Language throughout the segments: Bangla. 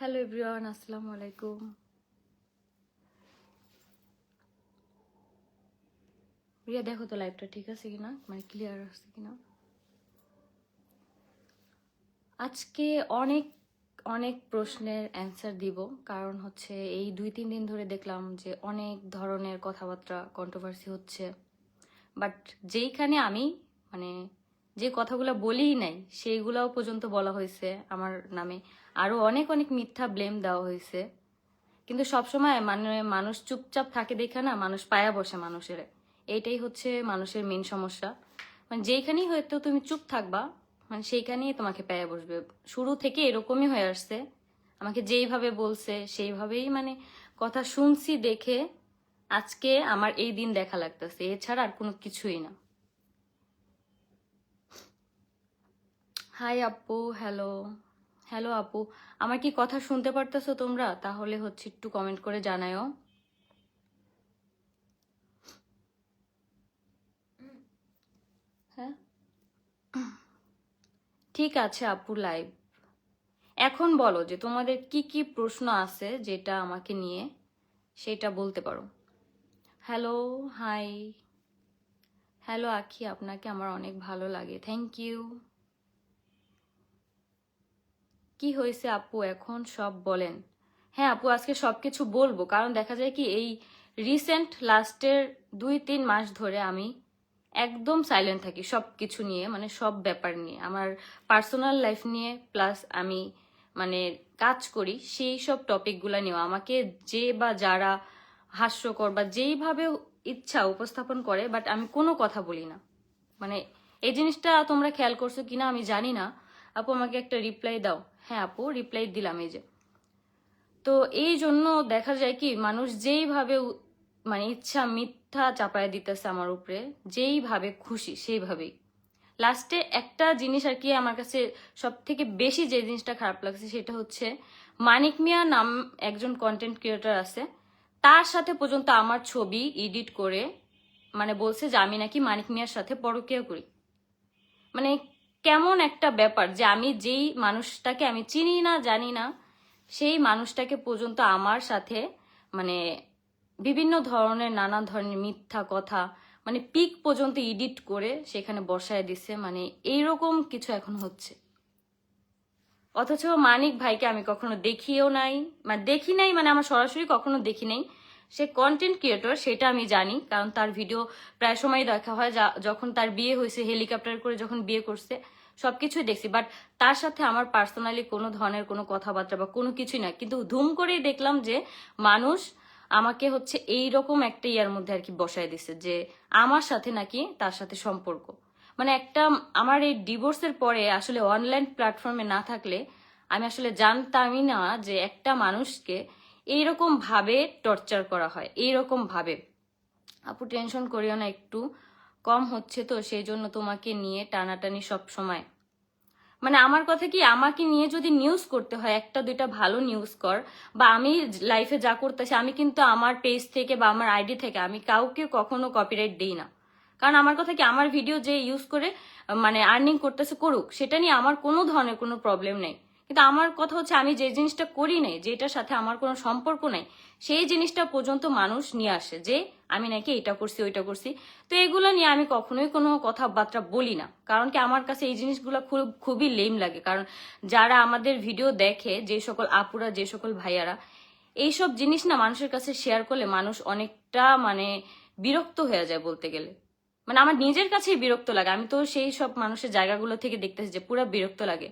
হ্যালো এভরিওয়ান, আসসালামু আলাইকুম। রিয়া, দেখো তো লাইভটা ঠিক আছে কিনা? মানে ক্লিয়ার আসছে কিনা? আজকে অনেক অনেক প্রশ্নের অ্যান্সার দিব। কারণ হচ্ছে এই দুই, তিন দিন ধরে দেখলাম যে অনেক ধরনের কথাবার্তা কন্ট্রোভার্সি হচ্ছে। বাট যেইখানে আমি মানে যে কথাগুলো বলিই নাই, সেইগুলাও পর্যন্ত বলা হয়েছে আমার নামে। আরও অনেক অনেক মিথ্যা ব্লেম দেওয়া হয়েছে। কিন্তু সবসময় মানে মানুষ চুপচাপ থাকে দেখে না, মানুষ পায়া বসে মানুষের। এইটাই হচ্ছে মানুষের মেন সমস্যা। মানে যেইখানেই হয়তো তুমি চুপ থাকবা মানে সেইখানেই তোমাকে পায়া বসবে। শুরু থেকে এরকমই হয়ে আসছে। আমাকে যেইভাবে বলছে, সেইভাবেই মানে কথা শুনছি দেখে আজকে আমার এই দিন দেখা লাগতেছে। এছাড়া আর কোনো কিছুই না। হাই আপু, হ্যালো। হ্যালো আপু, আমার কি কথা শুনতে পারতেছো তোমরা? তাহলে হচ্ছে একটু কমেন্ট করে জানায়ও হ্যাঁ? ঠিক আছে আপু লাইভ এখন বলো যে তোমাদের কি কি প্রশ্ন আছে যেটা আমাকে নিয়ে সেটা বলতে পারো। হ্যালো হাই হ্যালো আখি, আপনাকে আমার অনেক ভালো লাগে। থ্যাংক ইউ কি হয়েছে আপু? এখন সব বলেন। হ্যাঁ আপু, আজকে সবকিছু বলব। কারণ দেখা যায় কি, এই রিসেন্ট লাস্টের দুই, তিন মাস ধরে আমি একদম সাইলেন্ট থাকি সব কিছু নিয়ে মানে সব ব্যাপার নিয়ে। আমার পার্সোনাল লাইফ নিয়ে প্লাস আমি মানে কাজ করি, সেই সব টপিকগুলো নিয়েও। আমাকে যে বা যারা হাস্যকর বা যেইভাবে ইচ্ছা উপস্থাপন করে বাট আমি কোনো কথা বলি না। মানে এই জিনিসটা তোমরা খেয়াল করছ কিনা আমি জানি না। আপু, আমাকে একটা রিপ্লাই দাও। হ্যাঁ আপু রিপ্লাই দিলাম এই যে। তো এই জন্য দেখা যায় কি, মানুষ যেইভাবে মানে ইচ্ছা মিথ্যা চাপায় দিতেছে আমার উপরে, যেইভাবে খুশি সেইভাবেই। লাস্টে একটা জিনিস আর কি আমার কাছে সব থেকে বেশি যে জিনিসটা খারাপ লাগছে সেটা হচ্ছে, মানিক মিয়া নাম একজন কন্টেন্ট ক্রিয়েটার আছে, তার সাথে পর্যন্ত আমার ছবি এডিট করে মানে বলছে যে আমি নাকি মানিক মিয়ার সাথে পরকীয়া করি। মানে কেমন একটা ব্যাপার যে আমি যেই মানুষটাকে আমি চিনি না, জানি না, সেই মানুষটাকে পর্যন্ত আমার সাথে মানে বিভিন্ন ধরনের, নানা ধরনের মিথ্যা কথা মানে পিক পর্যন্ত এডিট করে সেখানে বসায় দিছে মানে এইরকম কিছু এখন হচ্ছে। অথচ মানিক ভাইকে আমি কখনো দেখিও নাই মানে দেখি নাই মানে আমার সরাসরি কখনো দেখি নাই সে কন্টেন্ট ক্রিয়েটর সেটা আমি জানি, কারণ তার ভিডিও প্রায় সময় দেখা হয় যখন তার বিয়ে হয়েছে হেলিকপ্টার করে যখন বিয়ে করছে, সবকিছুই দেখছি। বাট তার সাথে আমার পার্সোনালি কোনো ধরনের কোনো কথাবার্তা বা কোনো কিছুই না কিন্তু ধুম করেই দেখলাম যে মানুষ আমাকে হচ্ছে এই রকম একটা ইয়ার মধ্যে আর কি বসায় দিছে যে আমার সাথে নাকি তার সাথে সম্পর্ক। মানে একটা আমার এই ডিভোর্সের পরে আসলে অনলাইন প্ল্যাটফর্মে না থাকলে আমি আসলে জানতামই না যে একটা মানুষকে এইরকম ভাবে টর্চার করা হয়, এইরকম ভাবে। আপু টেনশন করিও না একটু, কম হচ্ছে তো, সেই জন্য তোমাকে নিয়ে টানাটানি সব সময়। মানে আমার কথা কি, আমাকে নিয়ে যদি নিউজ করতে হয়, একটা দুইটা ভালো নিউজ কর, বা আমি লাইফে যা করতেছি, আমি কিন্তু আমার পেজ থেকে বা আমার আইডি থেকে আমি কাউকে কখনো কপিরাইট দিই না। কারণ আমার কথা কি, আমার ভিডিও যে ইউজ করে মানে আর্নিং করতেছে করুক, সেটা নিয়ে আমার কোনো ধরনের কোনো প্রবলেম নেই। কিন্তু আমার কথা হচ্ছে আমি যে জিনিসটা করি নাই, যেটার সাথে আমার কোনো সম্পর্ক নাই, সেই জিনিসটা পর্যন্ত মানুষ নিয়ে আসে যে আমি নাকি এটা করছি, ওইটা করছি। তো এগুলো নিয়ে আমি কখনোই কোনো কথাবার্তা বলি না। কারণ কি আমার কাছে এই জিনিসগুলো খুব, খুবই লেম লাগে। কারণ যারা আমাদের ভিডিও দেখে, যে সকল আপুরা, যে সকল ভাইয়ারা, এইসব জিনিস না মানুষের কাছে শেয়ার করলে মানুষ অনেকটা মানে বিরক্ত হয়ে যায় বলতে গেলে। মানে আমার নিজের কাছেই বিরক্ত লাগে। আমি তো সেই সব মানুষের জায়গাগুলো থেকে দেখতেছি যে পুরা বিরক্ত লাগে।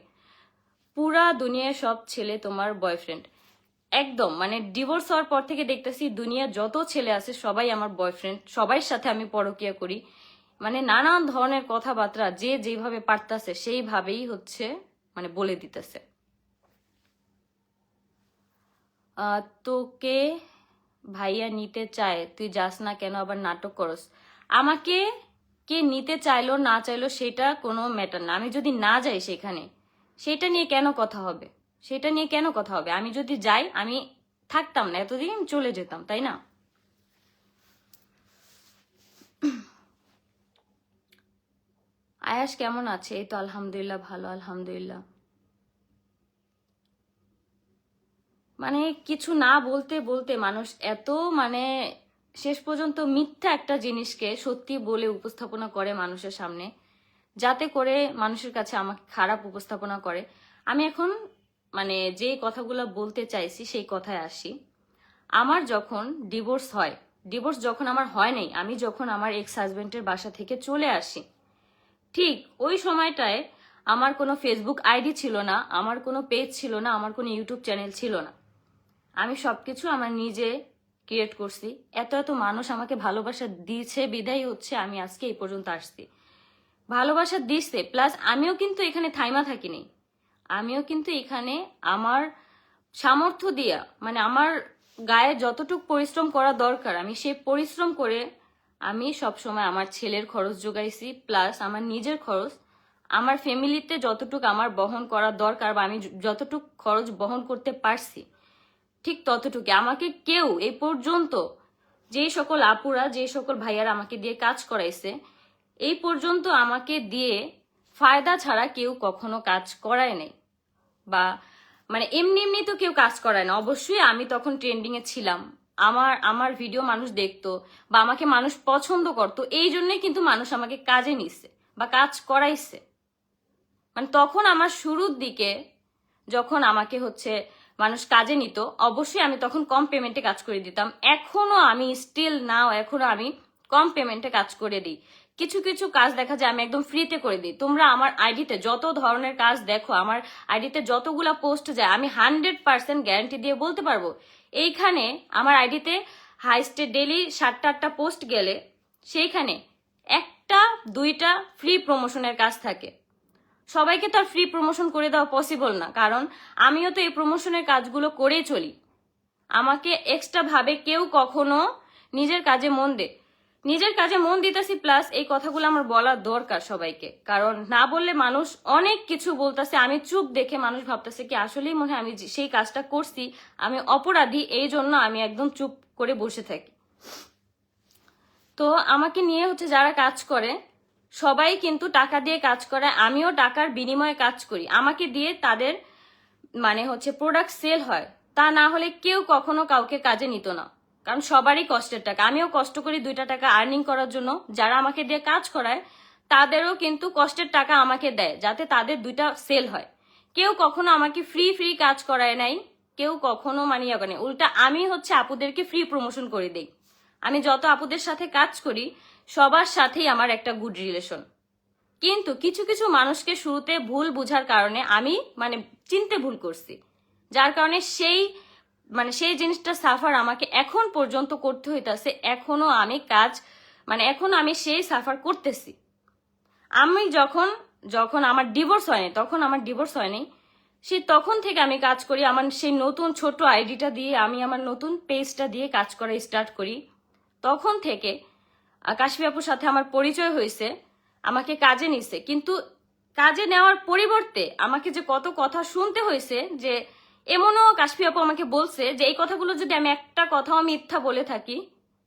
পুরা দুনিয়ার সব ছেলে তোমার বয়ফ্রেন্ড একদম মানে ডিভোর্স হওয়ার পর থেকে দেখতেছি দুনিয়া যত ছেলে আছে সবাই আমার বয়ফ্রেন্ড সবার সাথে আমি পরকিয়া করি। মানে নানান ধরনের কথাবার্তা যে যেভাবে পারতাছে সেইভাবেই হচ্ছে মানে বলে দিতেছে। তোকে ভাইয়া নিতে চায়, তুই যাস না কেন আবার নাটক করস? আমাকে কে নিতে চাইলো না চাইলো সেটা কোনো ম্যাটার না। আমি যদি না যাই সেখানে সেটা নিয়ে কেন কথা হবে? সেটা নিয়ে কেন কথা হবে? আমি যদি যাই, আমি থাকতাম না, এতদিন চলে যেতাম, তাই না? আয়াস কেমন আছে? এই তো আলহামদুলিল্লাহ, ভালো, আলহামদুলিল্লাহ। মানে কিছু না বলতে বলতে মানুষ এত মানে শেষ পর্যন্ত মিথ্যা একটা জিনিসকে সত্যি বলে উপস্থাপনা করে মানুষের সামনে। যাতে করে মানুষের কাছে আমাকে খারাপ উপস্থাপনা করে। আমি এখন মানে যে কথাগুলো বলতে চাইছি, সেই কথায় আসি। আমার যখন ডিভোর্স হয় ডিভোর্স যখন আমার হয় নাই, আমি যখন আমার এক্স হাজবেন্ডের বাসা থেকে চলে আসি, ঠিক ওই সময়টায় আমার কোনো ফেসবুক আইডি ছিল না, আমার কোনো পেজ ছিল না, আমার কোনো ইউটিউব চ্যানেল ছিল না। আমি সবকিছু আমার নিজে ক্রিয়েট করছি। এত এত মানুষ আমাকে ভালোবাসা দিয়েছে, বিদায় হচ্ছে, আমি আজকে এই পর্যন্ত আসছি। ভালোবাসা দিচ্ছে প্লাস আমিও কিন্তু এখানে থাইমা থাকিনি। আমিও কিন্তু এখানে আমার সামর্থ্য দিয়া মানে আমার গায়ে যতটুকু পরিশ্রম করা দরকার, আমি সেই পরিশ্রম করে আমি সবসময় আমার ছেলের খরচ যোগাইছি প্লাস আমার নিজের খরচ, আমার ফ্যামিলিতে যতটুক আমার বহন করা দরকার বা আমি যতটুকু খরচ বহন করতে পারছি, ঠিক ততটুকু আমাকে কেউ এই পর্যন্ত, যেই সকল আপুরা যে সকল ভাইয়ারা আমাকে দিয়ে কাজ করাইছে এই পর্যন্ত আমাকে দিয়ে ফায়দা ছাড়া কেউ কখনো কাজ করায় নাই। বা মানে এমনি এমনি তো কেউ কাজ করায় না। অবশ্যই আমি তখন ট্রেন্ডিং এ ছিলাম। আমার আমার ভিডিও মানুষ দেখতো বা আমাকে মানুষ পছন্দ করতো। এই জন্যই কিন্তু মানুষ আমাকে কাজে নিচ্ছে বা কাজ করাইছে। মানে তখন আমার শুরুর দিকে যখন আমাকে হচ্ছে মানুষ কাজে নিত, অবশ্যই আমি তখন কম পেমেন্টে কাজ করে দিতাম। এখনও আমি স্টিল নাও এখনও আমি কম পেমেন্টে কাজ করে দিই। কিছু কিছু কাজ দেখা যায় আমি একদম ফ্রিতে করে দিই। তোমরা আমার আইডিতে যত ধরনের কাজ দেখো, আমার আইডিতে যতগুলা পোস্ট যায়, আমি হান্ড্রেড পার্সেন্ট গ্যারান্টি দিয়ে বলতে পারব। এইখানে আমার আইডিতে হাইস্টে ডেলি সাতটা, আটটা পোস্ট গেলে সেইখানে একটা, দুইটা ফ্রি প্রমোশনের কাজ থাকে। সবাইকে তো আর ফ্রি প্রমোশন করে দেওয়া পসিবল না, কারণ আমিও তো এই প্রমোশনের কাজগুলো করেই চলি। আমাকে এক্সট্রা ভাবে কেউ কখনো নিজের কাজে মন দে নিজের কাজে মন দিতেছি প্লাস এই কথাগুলো আমার বলা দরকার সবাইকে। কারণ না বললে মানুষ অনেক কিছু বলতেছে, আমি চুপ দেখে মানুষ ভাবতেছে কি আসলেই মনে হয় আমি সেই কাজটা করছি, আমি অপরাধী, এই জন্য আমি একদম চুপ করে বসে থাকি। তো আমাকে নিয়ে হচ্ছে যারা কাজ করে, সবাই কিন্তু টাকা দিয়ে কাজ করে আমিও টাকার বিনিময়ে কাজ করি। আমাকে দিয়ে তাদের মানে হচ্ছে প্রোডাক্ট সেল হয়। তা না হলে কেউ কখনো কাউকে কাজে নিত না। কারণ সবারই কষ্টের টাকা। আমিও কষ্ট করি দুইটা টাকা আর্নিং করার জন্য যারা আমাকে দিয়ে কাজ করায়, তাদেরও কিন্তু কষ্টের টাকা আমাকে দেয়, যাতে তাদের দুইটা সেল হয়। কেউ কখনো আমাকে ফ্রি ফ্রি কাজ করায় নাই, কেউ কখনো মানে ইয়ে করে উল্টা আমি হচ্ছে আপুদেরকে ফ্রি প্রমোশন করে দেই। আমি যত আপুদের সাথে কাজ করি, সবার সাথেই আমার একটা গুড রিলেশন কিন্তু কিছু কিছু মানুষকে শুরুতে ভুল বুঝার কারণে আমি মানে চিনতে ভুল করছি। যার কারণে সেই মানে সেই জিনিসটা সাফার আমাকে এখন পর্যন্ত করতে হইতাছে এখনও আমি কাজ মানে এখনও আমি সেই সাফার করতেছি। আমি যখন যখন আমার ডিভোর্স হয়নি তখন আমার ডিভোর্স হয়নি সে তখন থেকে আমি কাজ করি আমার সেই নতুন ছোট আইডিটা দিয়ে আমি আমার নতুন পেজটা দিয়ে কাজ করা স্টার্ট করি। তখন থেকে আহ, কাশফি আপুর সাথে আমার পরিচয় হয়েছে আমাকে কাজে নিছে কিন্তু কাজে নেওয়ার পরিবর্তে আমাকে যে কত কথা শুনতে হয়েছে যে এমনও কাশফি আপু আমাকে বলছে যে এই কথাগুলো যদি আমি একটা কথাও মিথ্যা বলে থাকি,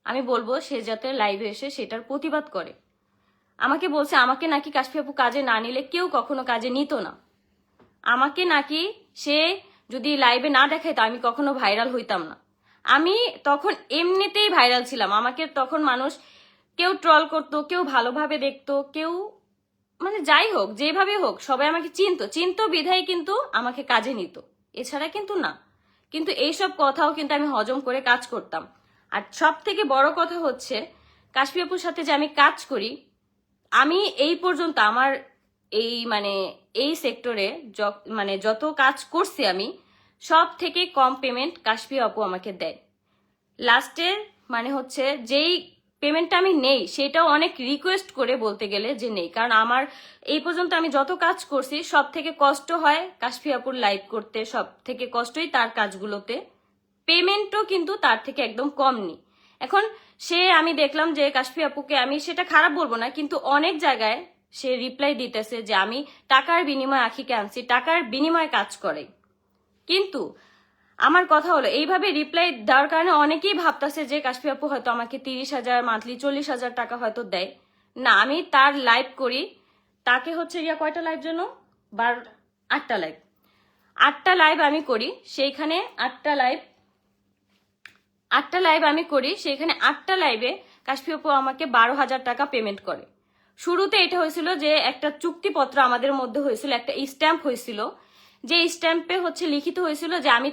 আমি বলব সে যাতে লাইভে এসে সেটার প্রতিবাদ করে। আমাকে বলছে, আমাকে নাকি কাশফি আপু কাজে না নিলে কেউ কখনো কাজে নিত না। আমাকে নাকি সে যদি লাইভে না দেখাইতো, আমি কখনো ভাইরাল হইতাম না। আমি তখন এমনিতেই ভাইরাল ছিলাম। আমাকে তখন মানুষ কেউ ট্রল করতো, কেউ ভালোভাবে দেখতো, কেউ মানে যাই হোক, যেভাবে হোক, সবাই আমাকে চিনতো। চিনতো বিধায় কিন্তু আমাকে কাজে নিত। এছাড়া কিন্তু না। কিন্তু এইসব কথাও কিন্তু আমি হজম করে কাজ করতাম। আর সব থেকে বড় কথা হচ্ছে কাশফি আপুর সাথে যে আমি কাজ করি, আমি এই পর্যন্ত আমার এই মানে এই সেক্টরে মানে যত কাজ করছি আমি সব থেকে কম পেমেন্ট কাশফি আপু আমাকে দেয়। লাস্টের মানে হচ্ছে যেই পেমেন্টটা আমি নেই, সেটাও অনেক রিকোয়েস্ট করে বলতে গেলে যে নেই। কারণ আমার এই পর্যন্ত আমি যত কাজ করছি সব থেকে কষ্ট হয় কাশফিয়াপুর লাইভ করতে সব থেকে কষ্টই তার কাজগুলোতে। পেমেন্টও কিন্তু তার থেকে একদম কম নি এখন সে আমি দেখলাম যে কাশফি আপুকে আমি সেটা খারাপ বলব না, কিন্তু অনেক জায়গায় সে রিপ্লাই দিতেছে যে আমি টাকার বিনিময়ে আখিকে আনছি, টাকার বিনিময়ে কাজ করে। কিন্তু আমার কথা হলো, এইভাবে রিপ্লাই দেওয়ার কারণে অনেকেই ভাবতেছে যে, কাশফি আপু হয়তো আমাকে তিরিশ হাজার মান্থলি চল্লিশ হাজার টাকা হয়তো দেয়। না, আমি তার লাইভ করি। তাকে হচ্ছে ইয়া কয়টা লাইভ জন্য বার, আটটা লাইভ আটটা লাইভ আমি করি, সেইখানে আটটা লাইভ আটটা লাইভ আমি করি, সেইখানে আটটা লাইভে কাশফি আপু আমাকে বারো হাজার টাকা পেমেন্ট করে। শুরুতে এটা হয়েছিল যে, একটা চুক্তিপত্র আমাদের মধ্যে হয়েছিল, একটা স্ট্যাম্প হয়েছিল। যে স্ট্যাম্পে হচ্ছে লিখিত হয়েছিল যে, আমি